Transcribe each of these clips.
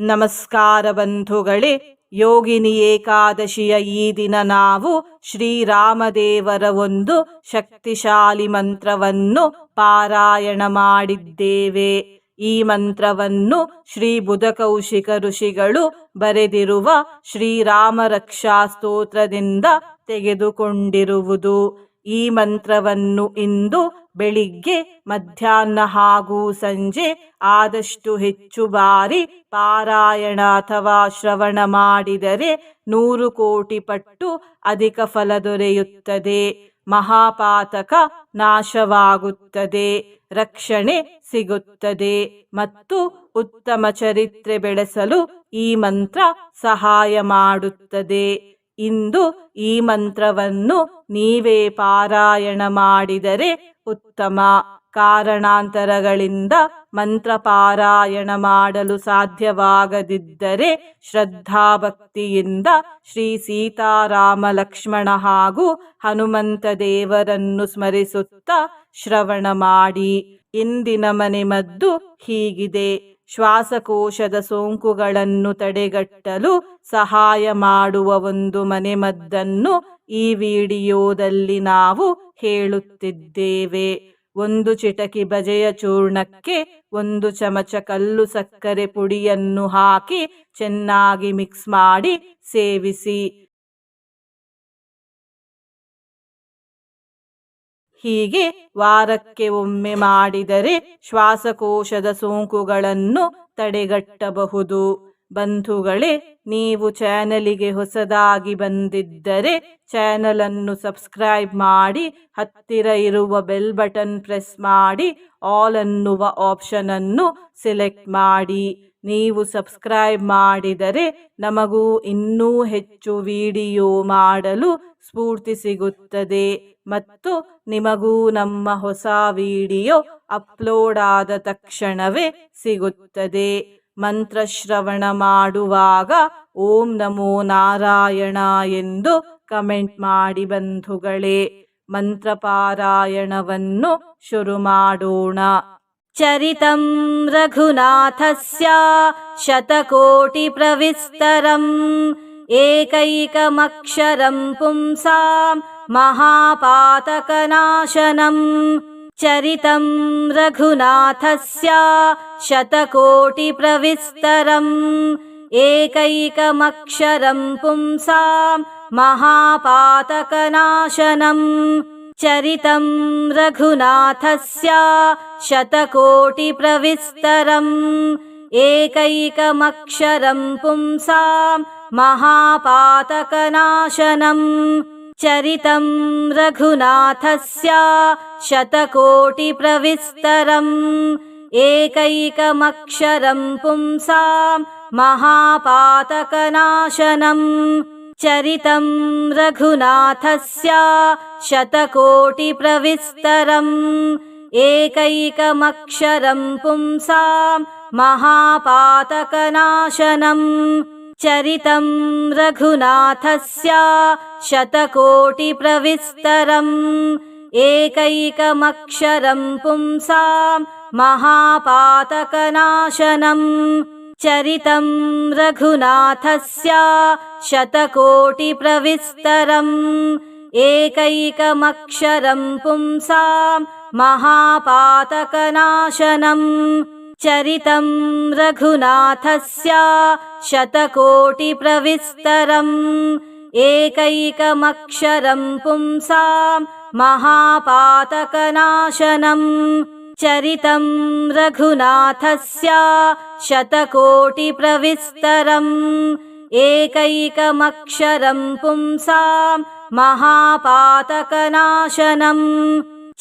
ನಮಸ್ಕಾರ ಬಂಧುಗಳೇ, ಯೋಗಿನಿ ಏಕಾದಶಿಯ ಈ ದಿನ ನಾವು ಶ್ರೀರಾಮದೇವರ ಒಂದು ಶಕ್ತಿಶಾಲಿ ಮಂತ್ರವನ್ನು ಪಾರಾಯಣ ಮಾಡಿದ್ದೇವೆ. ಈ ಮಂತ್ರವನ್ನು ಶ್ರೀ ಬುಧಕೌಶಿಕ ಋಷಿಗಳು ಬರೆದಿರುವ ಶ್ರೀರಾಮ ರಕ್ಷಾ ಸ್ತೋತ್ರದಿಂದ ತೆಗೆದುಕೊಂಡಿರುವುದು. ಈ ಮಂತ್ರವನ್ನು ಇಂದು ಬೆಳಿಗ್ಗೆ ಮಧ್ಯಾಹ್ನ ಹಾಗೂ ಸಂಜೆ ಆದಷ್ಟು ಹೆಚ್ಚು ಬಾರಿ ಪಾರಾಯಣ ಅಥವಾ ಶ್ರವಣ ಮಾಡಿದರೆ ನೂರು ಕೋಟಿ ಪಟ್ಟು ಅಧಿಕ ಫಲ ದೊರೆಯುತ್ತದೆ. ಮಹಾಪಾತಕ ನಾಶವಾಗುತ್ತದೆ. ರಕ್ಷಣೆ ಸಿಗುತ್ತದೆ. ಮತ್ತು ಉತ್ತಮ ಚರಿತ್ರೆ ಬೆಳೆಸಲು ಈ ಮಂತ್ರ ಸಹಾಯ ಮಾಡುತ್ತದೆ. ಇಂದು ಈ ಮಂತ್ರವನ್ನು ನೀವೇ ಪಾರಾಯಣ ಮಾಡಿದರೆ ಉತ್ತಮ ಕಾರಣಾಂತರಗಳಿಂದ ಮಂತ್ರ ಪಾರಾಯಣ ಮಾಡಲು ಸಾಧ್ಯವಾಗದಿದ್ದರೆ ಶ್ರದ್ಧಾಭಕ್ತಿಯಿಂದ ಶ್ರೀ ಸೀತಾರಾಮ ಲಕ್ಷ್ಮಣ ಹಾಗೂ ಹನುಮಂತ ದೇವರನ್ನು ಸ್ಮರಿಸುತ್ತಾ ಶ್ರವಣ ಮಾಡಿ. ಇಂದಿನ ಮನೆಮದ್ದು ಹೀಗಿದೆ. ಶ್ವಾಸಕೋಶದ ಸೋಂಕುಗಳನ್ನು ತಡೆಗಟ್ಟಲು ಸಹಾಯ ಮಾಡುವ ಒಂದು ಮನೆಮದ್ದನ್ನು ಈ ವಿಡಿಯೋದಲ್ಲಿ ನಾವು ಹೇಳುತ್ತಿದ್ದೇವೆ. ಒಂದು ಚಿಟಕಿ ಬಜೆಯ ಚೂರ್ಣಕ್ಕೆ ಒಂದು ಚಮಚ ಕಲ್ಲು ಸಕ್ಕರೆ ಪುಡಿಯನ್ನು ಹಾಕಿ ಚೆನ್ನಾಗಿ ಮಿಕ್ಸ್ ಮಾಡಿ ಸೇವಿಸಿ. ಹೀಗೆ ವಾರಕ್ಕೆ ಒಮ್ಮೆ ಮಾಡಿದರೆ ಶ್ವಾಸಕೋಶದ ಸೋಂಕುಗಳನ್ನು ತಡೆಗಟ್ಟಬಹುದು. ಬಂಧುಗಳೇ, ನೀವು ಚಾನಲಿಗೆ ಹೊಸದಾಗಿ ಬಂದಿದ್ದರೆ ಚಾನಲನ್ನು ಸಬ್ಸ್ಕ್ರೈಬ್ ಮಾಡಿ, ಹತ್ತಿರ ಇರುವ ಬೆಲ್ ಬಟನ್ ಪ್ರೆಸ್ ಮಾಡಿ, ಆಲ್ ಅನ್ನುವ ಆಪ್ಷನನ್ನು ಸೆಲೆಕ್ಟ್ ಮಾಡಿ. ನೀವು ಸಬ್ಸ್ಕ್ರೈಬ್ ಮಾಡಿದರೆ ನಮಗೂ ಇನ್ನೂ ಹೆಚ್ಚು ವಿಡಿಯೋ ಮಾಡಲು ಸ್ಫೂರ್ತಿ ಸಿಗುತ್ತದೆ. ಮತ್ತು ನಿಮಗೂ ನಮ್ಮ ಹೊಸ ವಿಡಿಯೋ ಅಪ್ಲೋಡ್ ಆದ ತಕ್ಷಣವೇ ಸಿಗುತ್ತದೆ. ಮಂತ್ರಶ್ರವಣ ಮಾಡುವಾಗ ಓಂ ನಮೋ ನಾರಾಯಣ ಎಂದು ಕಮೆಂಟ್ ಮಾಡಿ ಬಂಧುಗಳೇ. ಮಂತ್ರಪಾರಾಯಣವನ್ನು ಶುರು ಮಾಡೋಣ. ಚರಿತಂ ರಘುನಾಥಸ್ಯ ಶತಕೋಟಿ ಪ್ರವಿಸ್ತರಂ ಏಕೈಕಮಕ್ಷರಂ ಪುಂಸಾಂ महापातकनाशनम्। चरितं रघुनाथस्य शतकोटिप्रविस्तरम्। एकैकमक्षरं पुंसां महापातकनाशनम्। चरितं रघुनाथस्य शतकोटिप्रविस्तरम्। एकैकमक्षरं पुंसां महापातकनाशनम् चरितं रघुनाथस्य शतकोटिप्रविस्तरम् एकैकमक्षरं पुंसां महापातकनाशनम् चरितं रघुनाथस्य शतकोटिप्रविस्तरम् एकैकमक्षरं पुंसां महापातकनाशनम् चरितं रघुनाथस्य शतकोटिप्रविस्तरम् एकैकमक्षरं पुंसां महापातकनाशनम् चरितं रघुनाथस्य शतकोटिप्रविस्तरम् एकैकमक्षरं पुंसां महापातकनाशनम् चरितं रघुनाथस्य शतकोटिप्रविस्तरम् एकैकमक्षरं पुंसां महापातकनाशनम् चरितं रघुनाथस्य शतकोटिप्रविस्तरम् एकैकमक्षरं पुंसां महापातकनाशनम्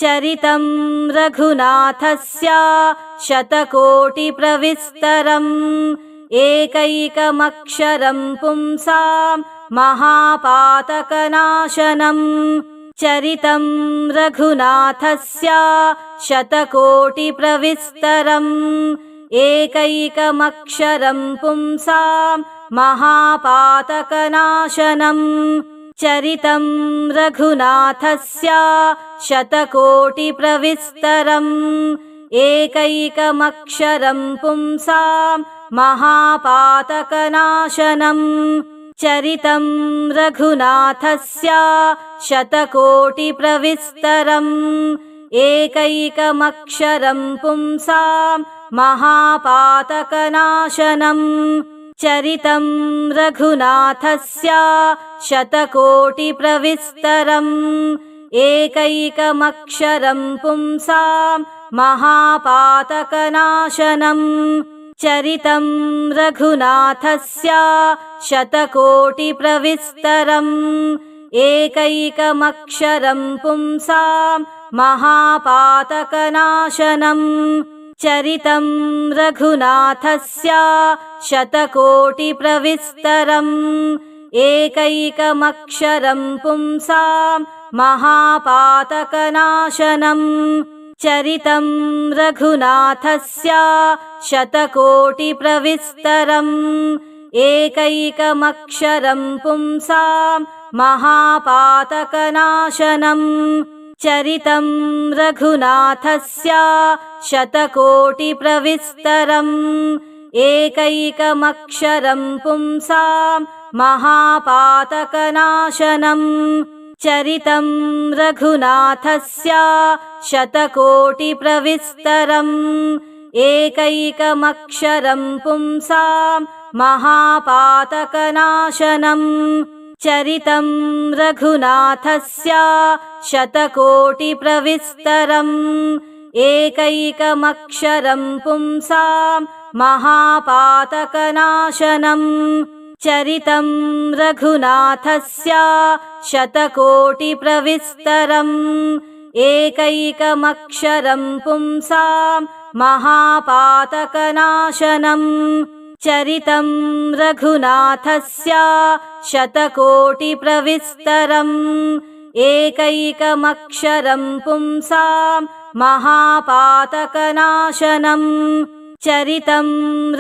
चरितं रघुनाथस्य शतकोटिप्रविस्तरम् एकैकमक्षरं पुंसां महापातकनाशनम् चरितं रघुनाथस्य शतकोटिप्रविस्तरम् एकैकमक्षरं पुंसां महापातकनाशनम् चरितं रघुनाथस्य शतकोटिप्रविस्तरम् एकैकमक्षरं पुंसां महापातकनाशनम् चरितं रघुनाथस्य शतकोटिप्रविस्तरम् एकैकमक्षरं पुंसां महापातकनाशनम् चरितं रघुनाथस्य शतकोटिप्रविस्तरम् एकैकमक्षरं पुंसां महापातकनाशनम् चरितं रघुनाथस्य शतकोटिप्रविस्तरम् एकैकमक्षरं पुंसां महापातकनाशनम् चरितं रघुनाथस्य शतकोटिप्रविस्तरम् एकैकमक्षरं पुंसां महापातकनाशनम् चरितं रघुनाथस्य शतकोटिप्रविस्तरम् एकैकमक्षरं पुंसां महापातकनाशनम् चरितं रघुनाथस्य शतकोटिप्रविस्तरम् एकैकमक्षरं पुंसां महापातकनाशनम् चरितं रघुनाथस्य शतकोटिप्रविस्तरम् एकैकमक्षरं पुंसां महापातकनाशनम् चरितं रघुनाथस्य शतकोटिप्रविस्तरम् एकैकमक्षरं पुंसां महापातकनाशनम् चरितं रघुनाथस्य शतकोटिप्रविस्तरम् एकैकमक्षरं पुंसां महापातकनाशनम् चरितं रघुनाथस्य शतकोटिप्रविस्तरम् एकैकमक्षरं पुंसां महापातकनाशनम् चरितं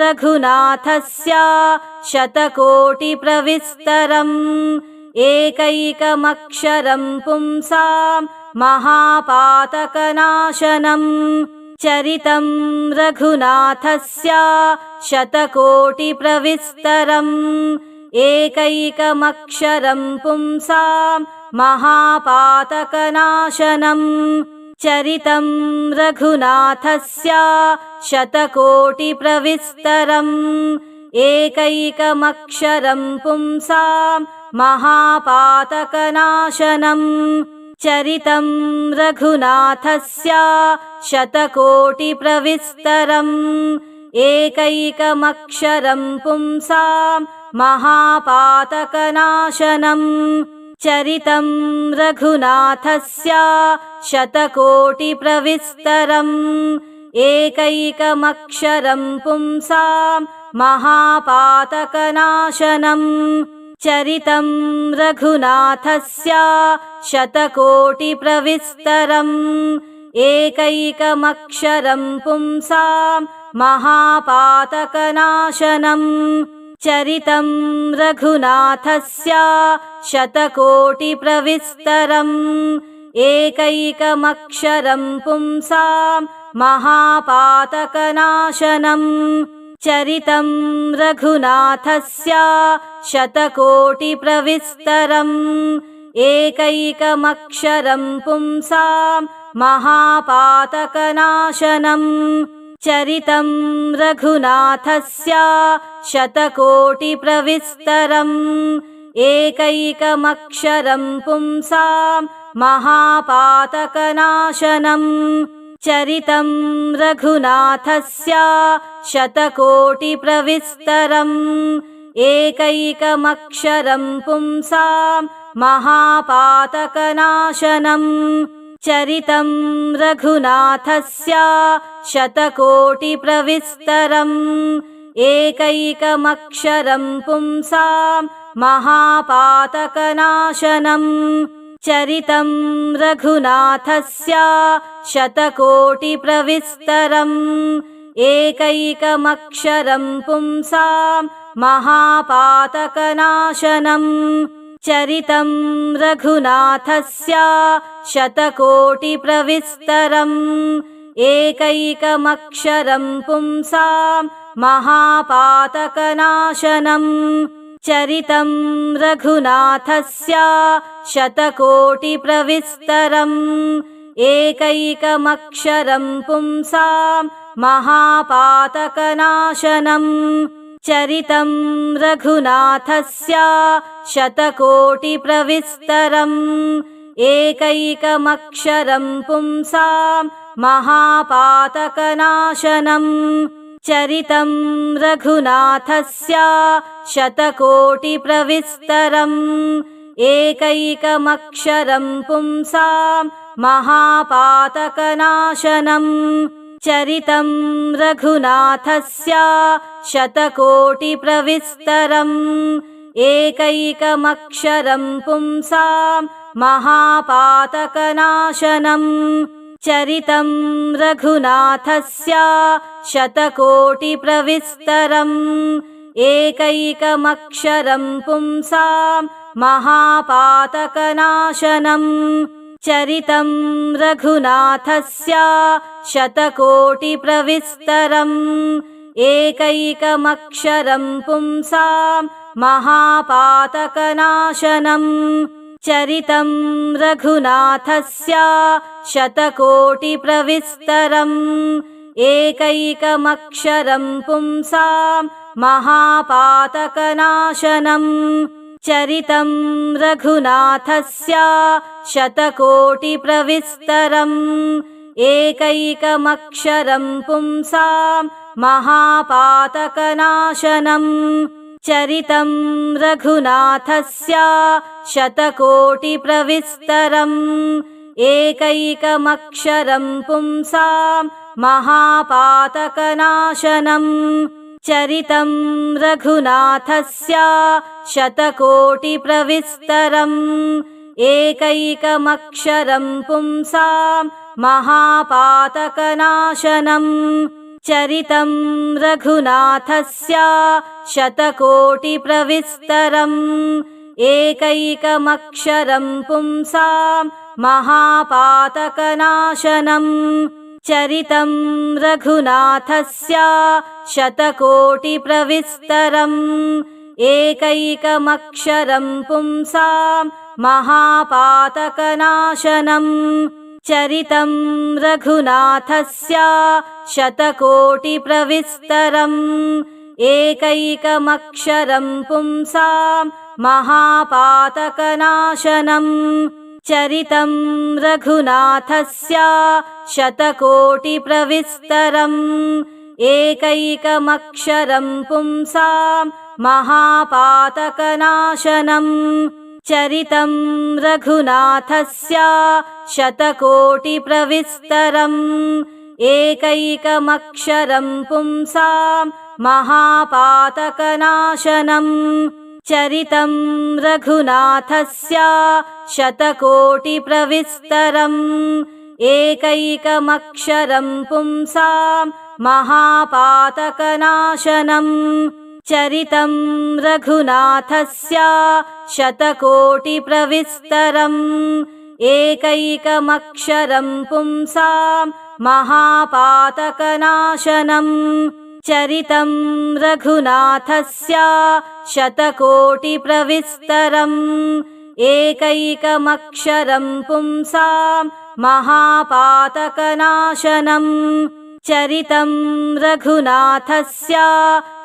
रघुनाथस्य शतकोटिप्रविस्तरम् एकैकमक्षरं पुंसां महापातकनाशनम् चरितं रघुनाथस्य शतकोटिप्रविस्तरम् एकैकमक्षरं पुंसां महापातकनाशनम् चरितं रघुनाथस्य शतकोटिप्रविस्तरम् एकैकमक्षरं पुंसां महापातकनाशनम् चरितं रघुनाथस्य शतकोटिप्रविस्तरम् एकैकमक्षरं पुंसां महापातकनाशनम् चरितं रघुनाथस्य शतकोटिप्रविस्तरम् एकैकमक्षरं पुंसां महापातकनाशनम् चरितं रघुनाथस्य शतकोटिप्रविस्तरम् एकैकमक्षरं पुंसां महापातकनाशनम् चरितं रघुनाथस्य शतकोटिप्रविस्तरम् एकैकमक्षरं पुंसां महापातकनाशनम् चरितं रघुनाथस्य शतकोटिप्रविस्तरम् एकैकमक्षरं पुंसां महापातकनाशनम् चरितं रघुनाथस्य शतकोटिप्रविस्तरम् एकैकमक्षरं पुंसां महापातकनाशनम् चरितं रघुनाथस्य शतकोटिप्रविस्तरम् एकैकमक्षरं पुंसां महापातकनाशनम् चरितं रघुनाथस्य शतकोटिप्रविस्तरम् एकैकमक्षरं पुंसां महापातकनाशनम् चरितं रघुनाथस्य शतकोटिप्रविस्तरम् एकैकमक्षरं पुंसां महापातकनाशनम् चरितं रघुनाथस्य शतकोटिप्रविस्तरम् एकैकमक्षरं पुंसां महापातकनाशनम् चरितं रघुनाथस्य शतकोटिप्रविस्तरम् एकैकमक्षरं पुंसां महापातकनाशनम् चरितं रघुनाथस्य शतकोटिप्रविस्तरम् एकैकमक्षरं पुंसां महापातकनाशनम् चरितं रघुनाथस्य शतकोटिप्रविस्तरम् एकैकमक्षरं पुंसां महापातकनाशनम् चरितं रघुनाथस्य शतकोटिप्रविस्तरम् एकैकमक्षरं पुंसां महापातकनाशनम् चरितं रघुनाथस्य शतकोटिप्रविस्तरम् एकैकमक्षरं पुंसां महापातकनाशनम् चरितं रघुनाथस्य शतकोटिप्रविस्तरम् एकैकमक्षरं पुंसां महापातकनाशनम् चरितं रघुनाथस्य शतकोटिप्रविस्तरम् एकैकमक्षरं पुंसां महापातकनाशनम् चरितं रघुनाथस्य शतकोटिप्रविस्तरम् एकैकमक्षरं पुंसां महापातकनाशनम् चरितं रघुनाथस्य शतकोटिप्रविस्तरम् एकैकमक्षरं पुंसां महापातकनाशनम् चरितं रघुनाथस्य शतकोटिप्रविस्तरम् एकैकमक्षरं पुंसां महापातकनाशनम् चरितं रघुनाथस्य शतकोटिप्रविस्तरम् एकैकमक्षरं पुंसां महापातकनाशनम् चरितं रघुनाथस्य शतकोटिप्रविस्तरम् एकैकमक्षरं पुंसां महापातकनाशनम् चरितं रघुनाथस्य शतकोटिप्रविस्तरम् एकैकमक्षरं पुंसां महापातकनाशनम् चरितं रघुनाथस्य शतकोटिप्रविस्तरम् एकैकमक्षरं पुंसां महापातकनाशनम् चरितं रघुनाथस्य शतकोटिप्रविस्तरम् एकैकमक्षरं पुंसां महापातकनाशनम् चरितं रघुनाथस्य शतकोटिप्रविस्तरम् एकैकमक्षरं पुंसां महापातकनाशनम् चरितं रघुनाथस्य शतकोटिप्रविस्तरम् एकैकमक्षरं पुंसां महापातकनाशनम् चरितं रघुनाथस्य शतकोटिप्रविस्तरम् एकैकमक्षरं पुंसां महापातकनाशनम् चरितं रघुनाथस्य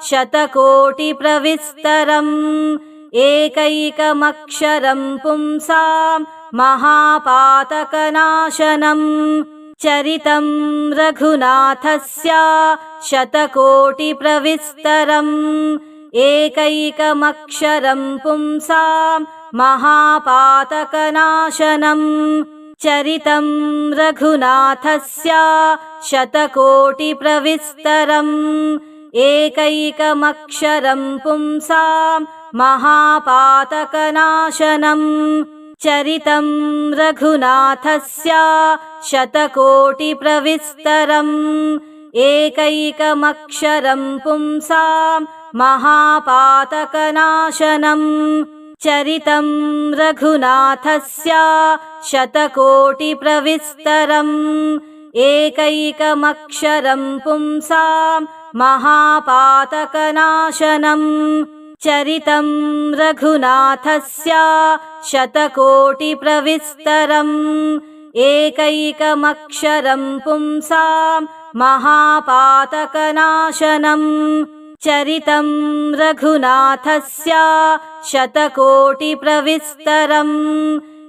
शतकोटिप्रविस्तरम् एकैकमक्षरं पुंसां महापातकनाशनम् चरितं रघुनाथस्य शतकोटिप्रविस्तरम् एकैकमक्षरं पुंसां महापातकनाशनम् चरितं रघुनाथस्य शतकोटिप्रविस्तरम् एकैकमक्षरं पुंसां महापातकनाशनम् चरितं रघुनाथस्य शतकोटिप्रविस्तरम् एकैकमक्षरं पुंसां महापातकनाशनम् चरितं रघुनाथस्य शतकोटिप्रविस्तरम् एकैकमक्षरं पुंसां महापातकनाशनम् चरितं रघुनाथस्य शतकोटिप्रविस्तरम् एकैकमक्षरं पुंसां महापातकनाशनम् चरितं रघुनाथस्य शतकोटिप्रविस्तरम्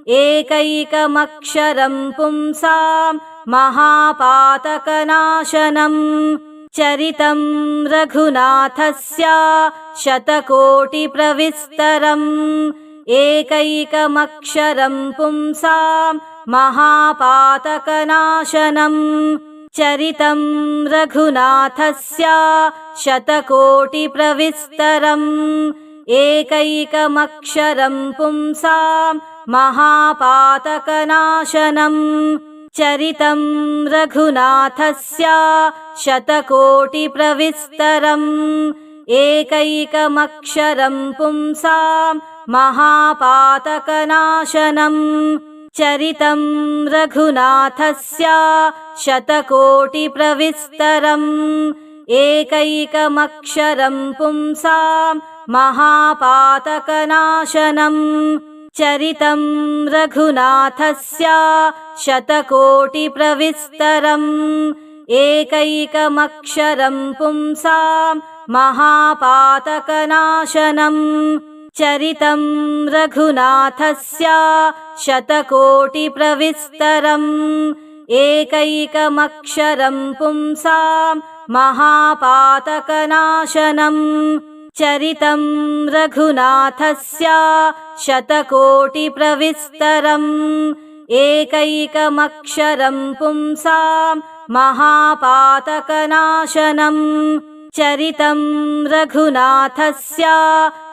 एकैकमक्षरं पुंसां महापातकनाशनम्। चरितं रघुनाथस्य शतकोटिप्रविस्तरम् एकैकमक्षरं पुंसां महापातकनाशनम् चरितं रघुनाथस्य शतकोटिप्रविस्तरम् एकैकमक्षरं पुंसां महापातकनाशनम् चरितं रघुनाथस्य शतकोटिप्रविस्तरम् एकैकमक्षरं पुंसां महापातकनाशनम् चरितं रघुनाथस्य शतकोटिप्रविस्तरम् एकैकमक्षरं पुंसां महापातकनाशनम् चरितं रघुनाथस्य शतकोटिप्रविस्तरम् एकैकमक्षरं पुंसां महापातकनाशनम् चरितं रघुनाथस्य शतकोटिप्रविस्तरम् एकैकमक्षरं पुंसां महापातकनाशनम्। चरितं रघुनाथस्य शतकोटिप्रविस्तरम् एकैकमक्षरं पुंसां महापातकनाशनम् चरितं रघुनाथस्य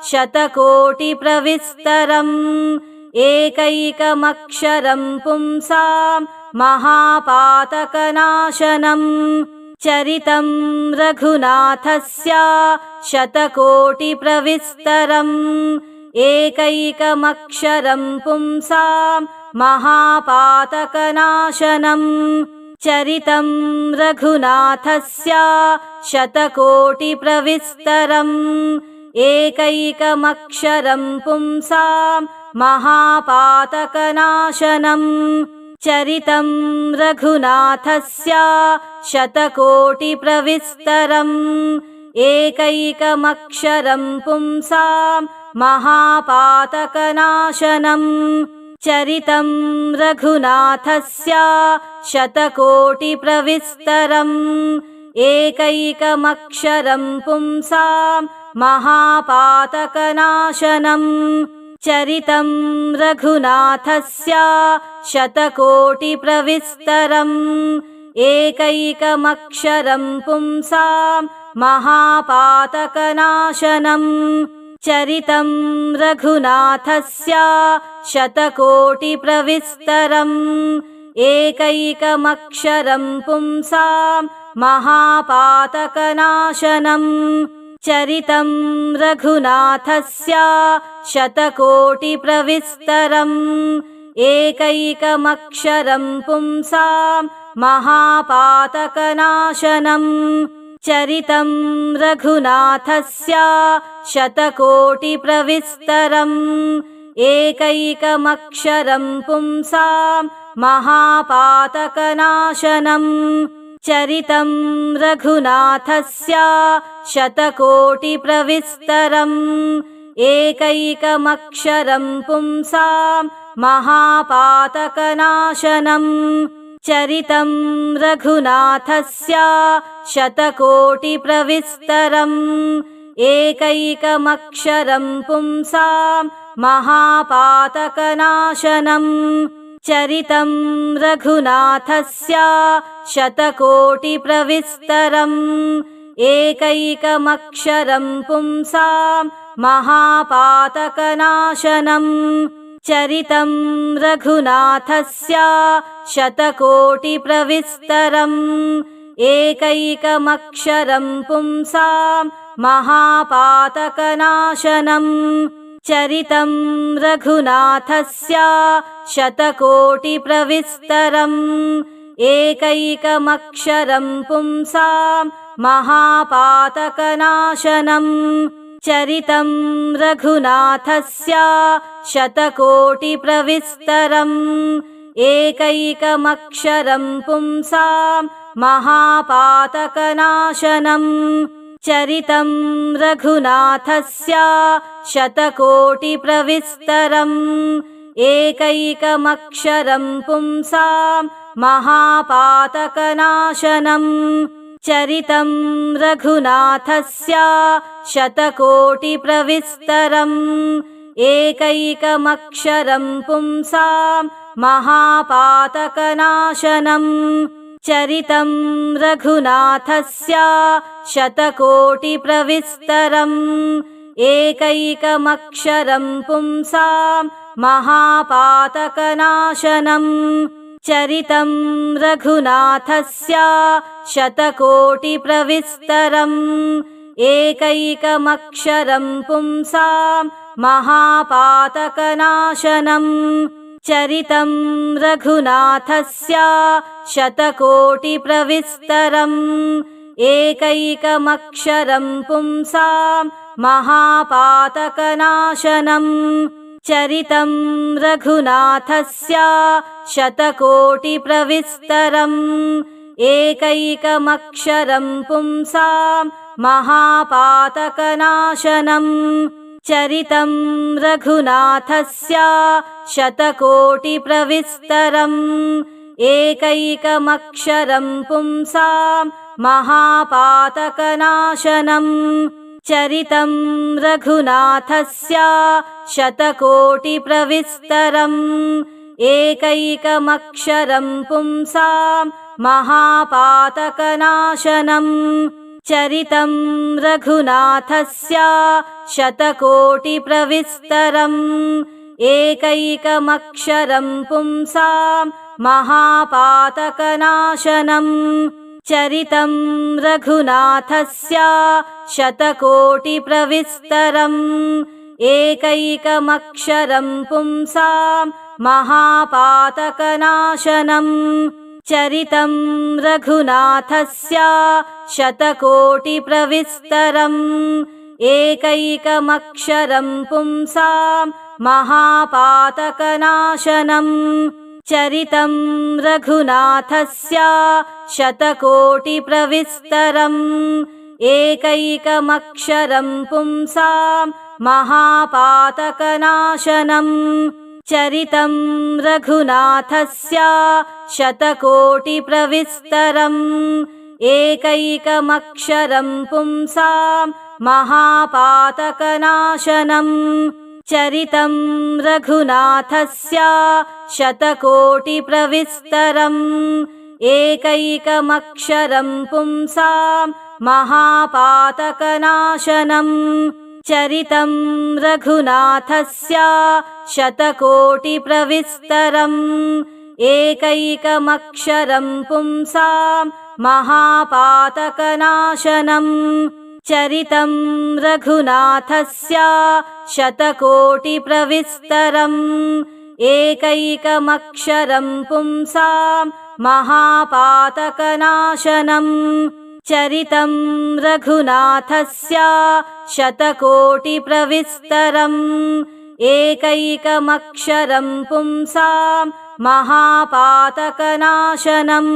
शतकोटिप्रविस्तरम् एकैकमक्षरं पुंसां महापातकनाशनम्। चरितं रघुनाथस्य शतकोटिप्रविस्तरम् एकैकमक्षरं पुंसां महापातकनाशनम् चरितं रघुनाथस्य शतकोटिप्रविस्तरम् एकैकमक्षरं पुंसां महापातकनाशनम् चरितं रघुनाथस्य शतकोटिप्रविस्तरम् एकैकमक्षरं पुंसां महापातकनाशनम् चरितं रघुनाथस्य शतकोटिप्रविस्तरम् एकैकमक्षरं पुंसां महापातकनाशनम् चरितं रघुनाथस्य शतकोटिप्रविस्तरम् एकैकमक्षरं पुंसां महापातकनाशनम् चरितं रघुनाथस्य शतकोटिप्रविस्तरम् एकैकमक्षरं पुंसां महापातकनाशनम् चरितं रघुनाथस्य शतकोटिप्रविस्तरम् एकैकमक्षरं पुंसां महापातकनाशनम् चरितं रघुनाथस्य शतकोटिप्रविस्तरम् एकैकमक्षरं पुंसां महापातकनाशनम् चरितं रघुनाथस्य शतकोटिप्रविस्तरम् एकैकमक्षरं पुंसां महापातकनाशनम् चरितं रघुनाथस्य शतकोटिप्रविस्तरम् एकैकमक्षरं पुंसां महापातकनाशनम् चरितं रघुनाथस्य शतकोटिप्रविस्तरम् एकैकमक्षरं पुंसां महापातकनाशनम् चरितं रघुनाथस्य शतकोटिप्रविस्तरम् एकैकमक्षरं पुंसां महापातकनाशनम् चरितं रघुनाथस्य शतकोटिप्रविस्तरम् एकैकमक्षरं पुंसां महापातकनाशनम् चरितं रघुनाथस्य शतकोटिप्रविस्तरम् एकैकमक्षरं पुंसां महापातकनाशनम् चरितं रघुनाथस्य शतकोटिप्रविस्तरम् एकैकमक्षरं पुंसां महापातकनाशनम् चरितं रघुनाथस्य शतकोटिप्रविस्तरम् एकैकमक्षरं पुंसां महापातकनाशनम् चरितं रघुनाथस्य शतकोटिप्रविस्तरम् एकैकमक्षरं पुंसां महापातकनाशनम् चरितं रघुनाथस्य शतकोटिप्रविस्तरम् एकैकमक्षरं पुंसां महापातकनाशनम् चरितं रघुनाथस्य शतकोटिप्रविस्तरम् एकैकमक्षरं पुंसां महापातकनाशनम् चरितं रघुनाथस्य शतकोटिप्रविस्तरम् एकैकमक्षरं पुंसां महापातकनाशनम् चरितं रघुनाथस्य शतकोटिप्रविस्तरम् एकैकमक्षरं पुंसां महापातकनाशनम् चरितं रघुनाथस्य शतकोटिप्रविस्तरम् एकैकमक्षरं पुंसां महापातकनाशनम् चरितं रघुनाथस्य शतकोटिप्रविस्तरम् एकैकमक्षरं पुंसां महापातकनाशनम् चरितं रघुनाथस्य शतकोटिप्रविस्तरम् एकैकमक्षरं पुंसां महापातकनाशनम् चरितं रघुनाथस्य शतकोटिप्रविस्तरम् एकैकमक्षरं पुंसां महापातकनाशनम् चरितं रघुनाथस्य शतकोटिप्रविस्तरम् एकैकमक्षरं पुंसां महापातकनाशनम् चरितं रघुनाथस्य शतकोटिप्रविस्तरम् एकैकमक्षरं पुंसां महापातकनाशनम् चरितं रघुनाथस्य शतकोटिप्रविस्तरम् एकैकमक्षरं पुंसां महापातकनाशनम् चरितं रघुनाथस्य शतकोटिप्रविस्तरम् एकैकमक्षरं पुंसां महापातकनाशनम् चरितं रघुनाथस्य शतकोटिप्रविस्तरम् एकैकमक्षरं पुंसां महापातकनाशनम् चरितं रघुनाथस्य शतकोटिप्रविस्तरम् एकैकमक्षरं पुंसां महापातकनाशनम्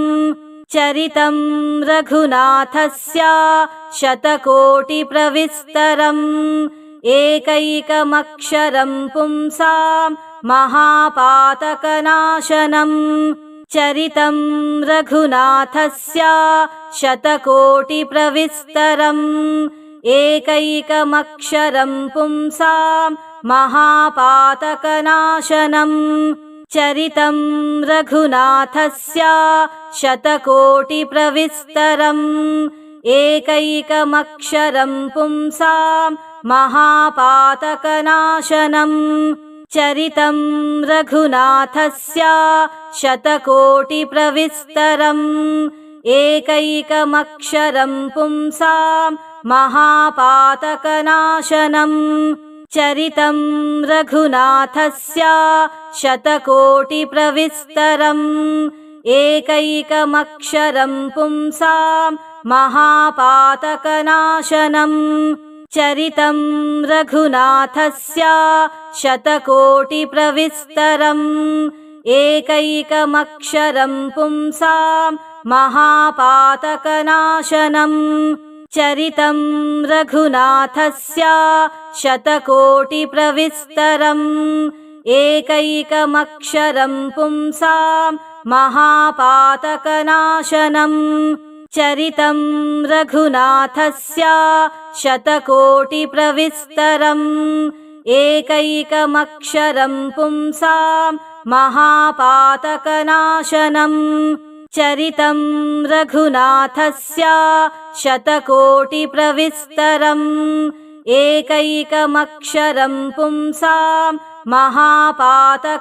चरितं रघुनाथस्य शतकोटिप्रविस्तरम् एकैकमक्षरं पुंसां महापातकनाशनम् चरितं रघुनाथस्य शतकोटिप्रविस्तरम् एकैकमक्षरं पुंसां महापातकनाशनम् चरितं रघुनाथस्य शतकोटिप्रविस्तरम् एकैकमक्षरं पुंसां महापातकनाशनम् चरितं रघुनाथस्य शतकोटिप्रविस्तरम् एकैकमक्षरं पुंसां महापातकनाशनम् चरितं रघुनाथस्य शतकोटिप्रविस्तरम् एकैकमक्षरं पुंसां महापातकनाशनम् चरितं रघुनाथस्य शतकोटिप्रविस्तरम् एकैकमक्षरं पुंसां महापातकनाशनम् चरितं रघुनाथस्य शतकोटिप्रविस्तरम् एकैकमक्षरं पुंसां महापातकनाशनम् चरितं रघुनाथस्य शतकोटिप्रविस्तरम् एकैकमक्षरं पुंसां महापातकनाशनम् चरितं रघुनाथस्य शतकोटिप्रविस्तरम् एकैकमक्षरं पुंसां महापातकनाशनम्